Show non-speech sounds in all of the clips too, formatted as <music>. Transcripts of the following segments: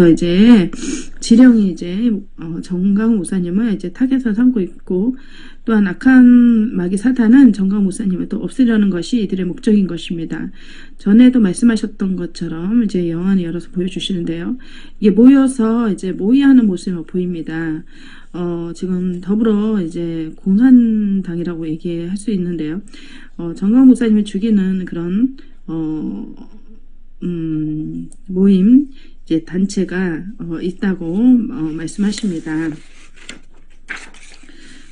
전부터 이제 지령이 이제 어, 정강 목사님을 이제 타겟으로 삼고 있고 또한 악한 마귀 사탄은 정강 목사님을 또 없애려는 것이 이들의 목적인 것입니다. 전에도 말씀하셨던 것처럼 이제 영안을 열어서 보여주시는데요. 이게 모여서 이제 모의하는 모습이 보입니다. 어, 지금 더불어 이제 공산당이라고 얘기할 수 있는데요. 어, 정강 목사님을 죽이는 그런 어, 음, 모임 이제 단체가 어, 있다고 어, 말씀하십니다.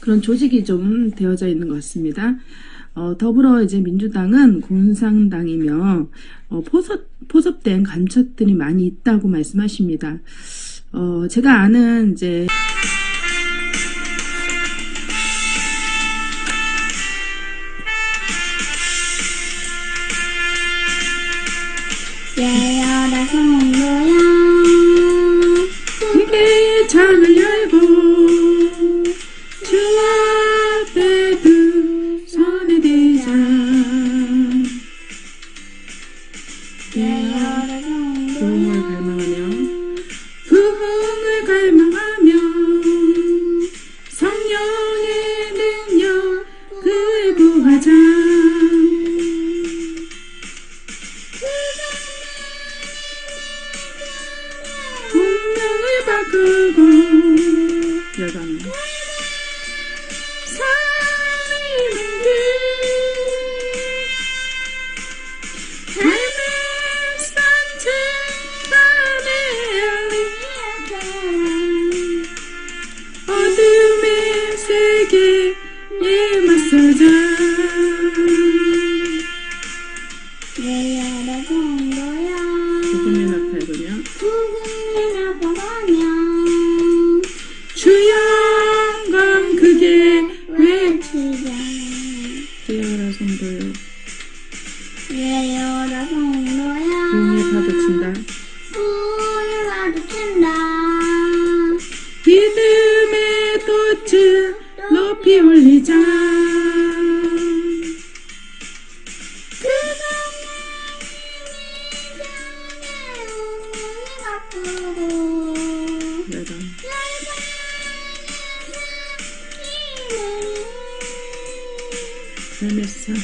그런 조직이 좀 되어져 있는 것 같습니다. 어, 더불어 이제 민주당은 공산당이며 어, 포섭, 포섭된 간첩들이 많이 있다고 말씀하십니다. 어, 제가 아는 이제 예열아 성도야 삶의 산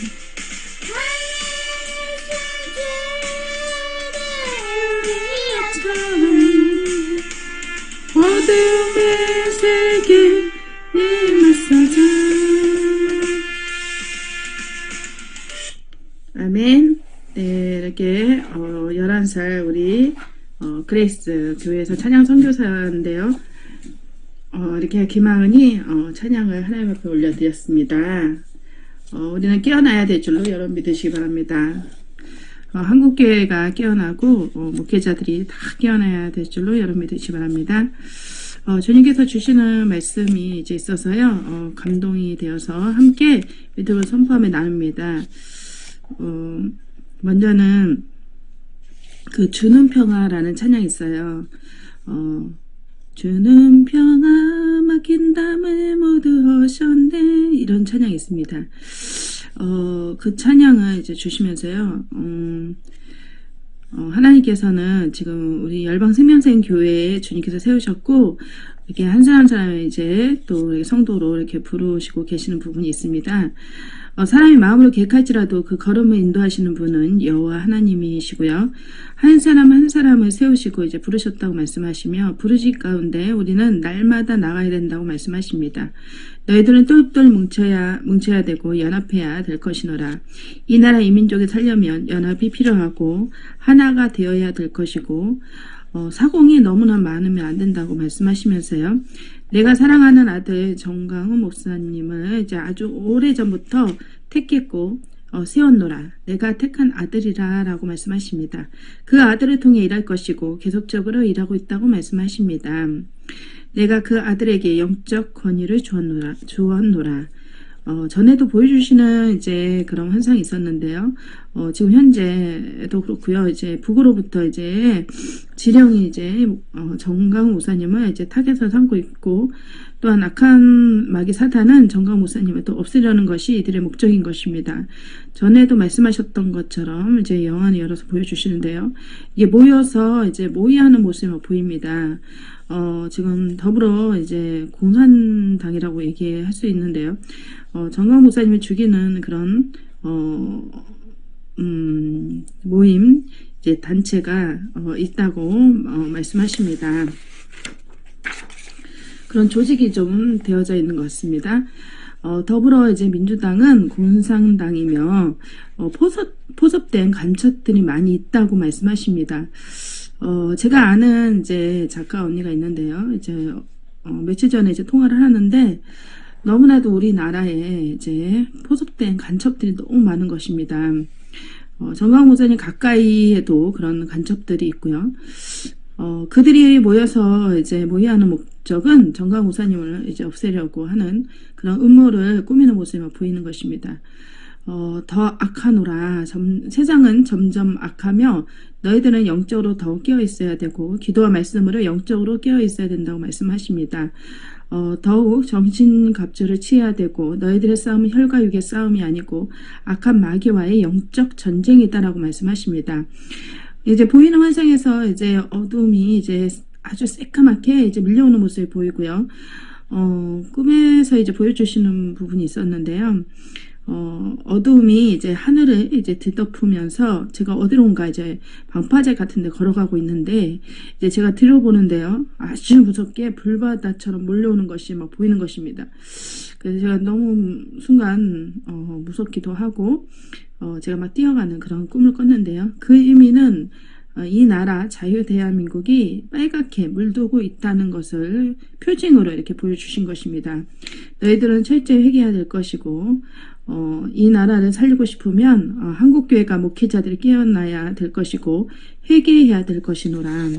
어둠의 세계에 맞서자 아멘. 네 이렇게 어, 11살 우리 어, 그레이스 교회에서 찬양 선교사인데요. 어, 이렇게 김하은이 어, 찬양을 하나님 앞에 올려드렸습니다 어, 우리는 깨어나야 될 줄로 여러분 믿으시기 바랍니다 어, 한국교회가 깨어나고 어, 목회자들이 다 깨어나야 될 줄로 여러분 믿으시기 바랍니다. 어, 주님께서 주시는 말씀이 이제 있어서요. 어, 감동이 되어서 함께 믿음을 선포하며 나눕니다. 어, 먼저는 그 주는 평화라는 찬양이 있어요. 어, 주는 평화 막힌 담을 모두 하셨네 이런 찬양이 있습니다. 어, 그 찬양을 이제 주시면서요, 음, 어, 하나님께서는 지금 우리 열방 생명생 교회에 주님께서 세우셨고, 이렇게 한 사람 한 사람을 이제 또 성도로 이렇게 부르시고 계시는 부분이 있습니다. 어, 사람이 마음으로 계획할지라도 그 걸음을 인도하시는 분은 여호와 하나님이시고요. 한 사람 한 사람을 세우시고 이제 부르셨다고 말씀하시며 부르시 가운데 우리는 날마다 나가야 된다고 말씀하십니다. 너희들은 똘똘 뭉쳐야 뭉쳐야 되고 연합해야 될 것이노라. 이 나라 이 민족이 살려면 연합이 필요하고 하나가 되어야 될 것이고 어, 사공이 너무나 많으면 안 된다고 말씀하시면서요. 내가 사랑하는 아들 정강훈 목사님을 이제 아주 오래 전부터 택했고 어, 세웠노라. 내가 택한 아들이라 라고 말씀하십니다. 그 아들을 통해 일할 것이고 계속적으로 일하고 있다고 말씀하십니다. 내가 그 아들에게 영적 권위를 주었노라. 주었노라. 어, 전에도 보여주시는 이제 그런 현상이 있었는데요. 어, 지금 현재도 그렇고요. 이제 북으로부터 이제 지령이 이제 어, 정강 목사님을 이제 타겟을 삼고 있고 또한 악한 마귀 사탄은 정강 목사님을 또 없애려는 것이 이들의 목적인 것입니다. 전에도 말씀하셨던 것처럼 이제 영안을 열어서 보여주시는데요. 이게 모여서 이제 모의하는 모습이 보입니다. 어, 지금 더불어 이제 공산당이라고 얘기할 수 있는데요. 어, 정강 목사님을 죽이는 그런, 어, 음, 모임, 이제 단체가, 어, 있다고, 어, 말씀하십니다. 그런 조직이 좀 되어져 있는 것 같습니다. 어, 더불어 이제 민주당은 공산당이며, 어, 포섭, 포섭 된 간첩들이 많이 있다고 말씀하십니다. 어, 제가 아는 이제 작가 언니가 있는데요. 이제, 어, 며칠 전에 이제 통화를 하는데, 너무나도 우리나라에 이제 포섭된 간첩들이 너무 많은 것입니다. 어, 목사님 가까이에도 그런 간첩들이 있고요. 어, 그들이 모여서 이제 모의하는 목 적은 정강 목사님을 이제 없애려고 하는 그런 음모를 꾸미는 모습이 보이는 것입니다. 어, 더 악하노라. 점- 세상은 점점 악하며 너희들은 영적으로 더욱 깨어 있어야 되고 기도와 말씀으로 영적으로 깨어 있어야 된다고 말씀하십니다. 어, 더욱 정신갑주를 취해야 되고 너희들의 싸움은 혈과 육의 싸움이 아니고 악한 마귀와의 영적 전쟁이다라고 말씀하십니다. 이제 보이는 환상에서 이제 어둠이 이제 아주 새까맣게 이제 밀려오는 모습이 보이고요. 어, 꿈에서 이제 보여주시는 부분이 있었는데요. 어, 어두움이 이제 하늘을 이제 뒤덮으면서 제가 어디론가 이제 방파제 같은 데 걸어가고 있는데 이제 제가 들어보는데요. 아주 무섭게 불바다처럼 몰려오는 것이 막 보이는 것입니다. 그래서 제가 너무 순간 어, 무섭기도 하고 어, 제가 막 뛰어가는 그런 꿈을 꿨는데요. 그 의미는 어, 이 나라 자유대한민국이 빨갛게 물들고 있다는 것을 표징으로 이렇게 보여주신 것입니다. 너희들은 철저히 회개해야 될 것이고 어, 이 나라를 살리고 싶으면 어, 한국교회가 목회자들이 깨어나야 될 것이고 회개해야 될 것이노라.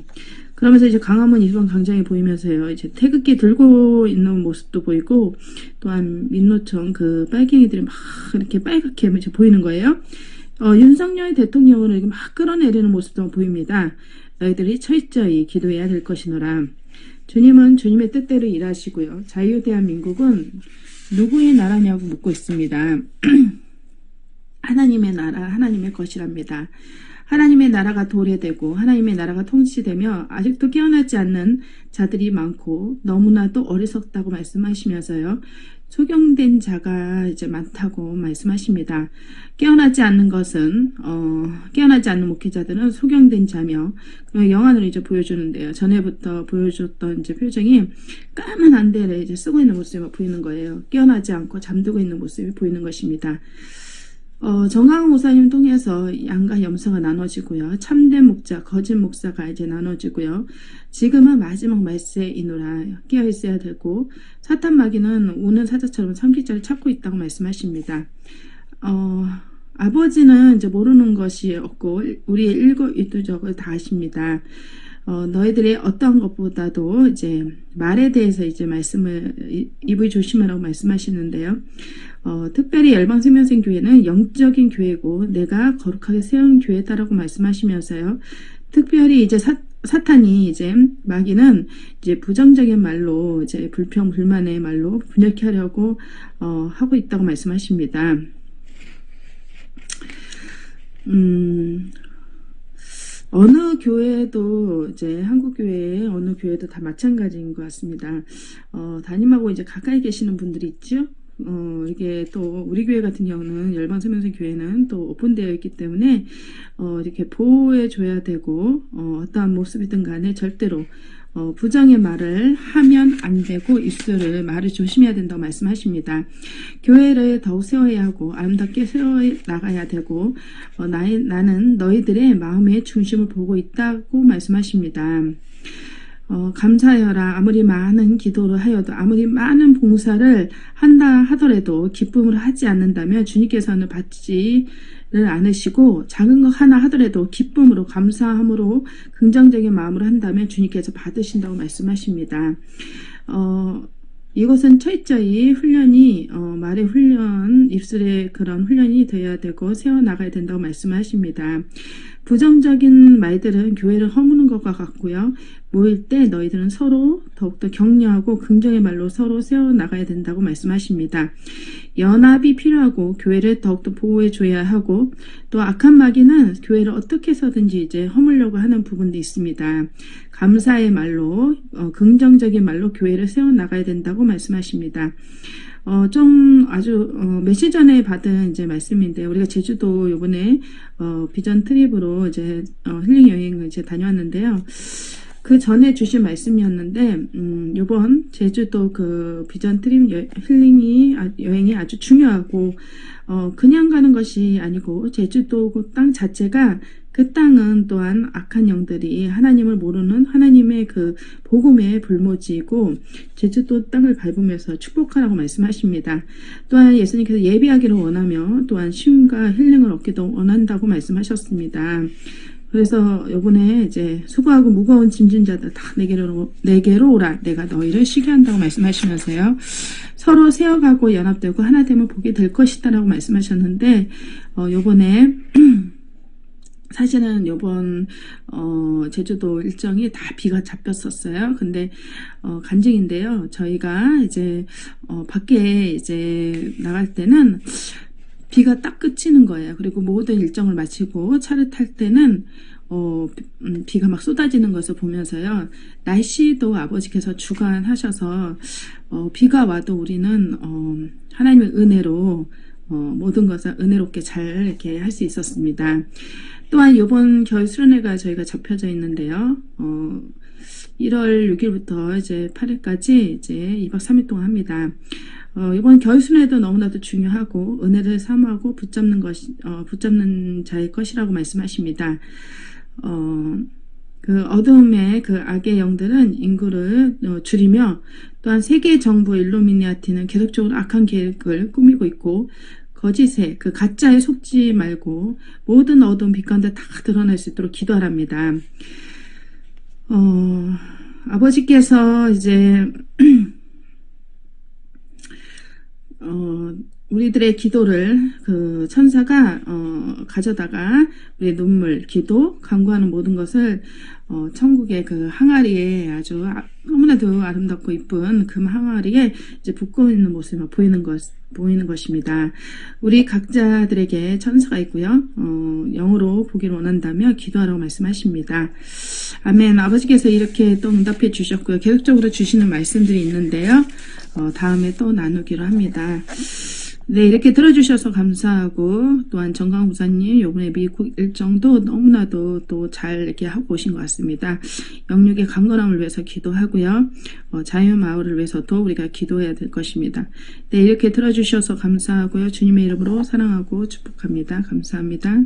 그러면서 이제 광화문 이수원 광장이 보이면서요. 이제 태극기 들고 있는 모습도 보이고 또한 민노총 그 빨갱이들이 막 이렇게 빨갛게 이제 보이는 거예요. 어, 윤석열 대통령을 막 끌어내리는 모습도 보입니다. 너희들이 철저히 기도해야 될 것이노라. 주님은 주님의 뜻대로 일하시고요. 자유 대한민국은 누구의 나라냐고 묻고 있습니다. <clears throat> 하나님의 나라, 하나님의 것이랍니다. 하나님의 나라가 도래되고 하나님의 나라가 통치되며 아직도 깨어나지 않는 자들이 많고 너무나도 어리석다고 말씀하시면서요. 소경된 자가 이제 많다고 말씀하십니다. 깨어나지 않는 것은 어, 깨어나지 않는 목회자들은 소경된 자며 그 영안으로 이제 보여주는데요. 전에부터 보여줬던 이제 표정이 까만 안대를 이제 쓰고 있는 모습이 보이는 거예요. 깨어나지 않고 잠들고 있는 모습이 보이는 것입니다. 어, 정강 목사님 통해서 양과 염소가 나눠지고요. 참된 목자, 거짓 목사가 이제 나눠지고요. 지금은 마지막 말세이노라 깨어 있어야 되고 사탄 마귀는 우는 사자처럼 삼키자를 찾고 있다고 말씀하십니다. 어, 아버지는 이제 모르는 것이 없고 우리의 일거 이두적을 다 아십니다. 어, 너희들이 어떠한 것보다도 이제 말에 대해서 이제 말씀을 이- 입을 조심하라고 말씀하시는데요. 어, 특별히 열방 생명생 교회는 영적인 교회고 내가 거룩하게 세운 교회다라고 말씀하시면서요. 특별히 이제 사, 사탄이 이제 마귀는 이제 부정적인 말로 이제 불평 불만의 말로 분열케 하려고 어, 하고 있다고 말씀하십니다. 음, 어느 교회도 이제 한국 교회 어느 교회도 다 마찬가지인 것 같습니다. 어, 담임하고 이제 가까이 계시는 분들이 있죠. 어, 이게 또 우리 교회 같은 경우는 열방세명생 교회는 또 오픈되어 있기 때문에 어, 이렇게 보호해 줘야 되고 어, 어떠한 모습이든 간에 절대로 어, 부정의 말을 하면 안 되고 입술을 말을 조심해야 된다고 말씀하십니다. 교회를 더욱 세워야 하고 아름답게 세워 나가야 되고 어, 나의, 나는 너희들의 마음의 중심을 보고 있다고 말씀하십니다. 어, 감사하여라. 아무리 많은 기도를 하여도 아무리 많은 봉사를 한다 하더라도 기쁨으로 하지 않는다면 주님께서는 받지를 않으시고 작은 것 하나 하더라도 기쁨으로 감사함으로 긍정적인 마음으로 한다면 주님께서 받으신다고 말씀하십니다. 어, 이것은 철저히 훈련이 어, 말의 훈련, 입술의 그런 훈련이 되어야 되고 세워 나가야 된다고 말씀하십니다. 부정적인 말들은 교회를 허무는 것과 같고요. 모일 때 너희들은 서로 더욱더 격려하고 긍정의 말로 서로 세워 나가야 된다고 말씀하십니다. 연합이 필요하고 교회를 더욱더 보호해 줘야 하고 또 악한 마귀는 교회를 어떻게 해서든지 이제 허물려고 하는 부분도 있습니다. 감사의 말로 어, 긍정적인 말로 교회를 세워 나가야 된다고 말씀하십니다. 어, 좀 아주 어, 며칠 전에 받은 이제 말씀인데 우리가 제주도 요번에 어, 비전 트립으로 이제 어, 힐링 여행을 이제 다녀왔는데요. 그 전에 주신 말씀이었는데 음, 요번 제주도 그 비전 트립 여, 힐링이 아, 여행이 아주 중요하고 어, 그냥 가는 것이 아니고 제주도 그 땅 자체가 그 땅은 또한 악한 영들이 하나님을 모르는 하나님의 그 복음의 불모지이고 제주도 땅을 밟으면서 축복하라고 말씀하십니다. 또한 예수님께서 예비하기를 원하며 또한 쉼과 힐링을 얻기도 원한다고 말씀하셨습니다. 그래서 요번에 이제 수고하고 무거운 짐진 자들 다 내게로 내게로 오라 내가 너희를 쉬게 한다고 말씀하시면서요. 서로 세어가고 연합되고 하나 되면 복이 될 것이다라고 말씀하셨는데 어 요번에 <clears throat> 사실은 요번 어 제주도 일정이 다 비가 잡혔었어요. 근데 어 간증인데요. 저희가 이제 어 밖에 이제 나갈 때는 비가 딱 그치는 거예요. 그리고 모든 일정을 마치고 차를 탈 때는 어, 음, 비가 막 쏟아지는 것을 보면서요. 날씨도 아버지께서 주관하셔서 어, 비가 와도 우리는 어, 하나님의 은혜로 어, 모든 것을 은혜롭게 잘 이렇게 할 수 있었습니다. 또한 이번 겨울 수련회가 저희가 잡혀져 있는데요. 어, 1월 6일부터 이제 8일까지 이제 2박 3일 동안 합니다. 어, 이번 수련회도 너무나도 중요하고 은혜를 사모하고 붙잡는 것, 어, 붙잡는 자의 것이라고 말씀하십니다. 어, 그 어둠의 그 악의 영들은 인구를 어, 줄이며 또한 세계 정부 일루미니아티는 계속적으로 악한 계획을 꾸미고 있고 거짓에 그 가짜에 속지 말고 모든 어두운 빛 가운데 다 드러날 수 있도록 기도하랍니다. 어, 아버지께서 이제 <clears throat> 어, 우리들의 기도를 그 천사가 어, 가져다가 우리의 눈물, 기도, 간구하는 모든 것을 어, 천국의 그 항아리에 아주 아, 너무나도 아름답고 이쁜 금 항아리에 이제 붓고 있는 모습이 보이는 것 보이는 것입니다. 우리 각자들에게 천사가 있고요. 어, 영으로 보기를 원한다며 기도하라고 말씀하십니다. 아멘. 아버지께서 이렇게 또 응답해 주셨고요. 계속적으로 주시는 말씀들이 있는데요. 어, 다음에 또 나누기로 합니다. 네, 이렇게 들어주셔서 감사하고, 또한 정강 부사님, 요번에 미국 일정도 너무나도 또 잘 이렇게 하고 오신 것 같습니다. 영육의 강건함을 위해서 기도하고요. 어, 자유마을을 위해서도 우리가 기도해야 될 것입니다. 네, 이렇게 들어주셔서 감사하고요. 주님의 이름으로 사랑하고 축복합니다. 감사합니다.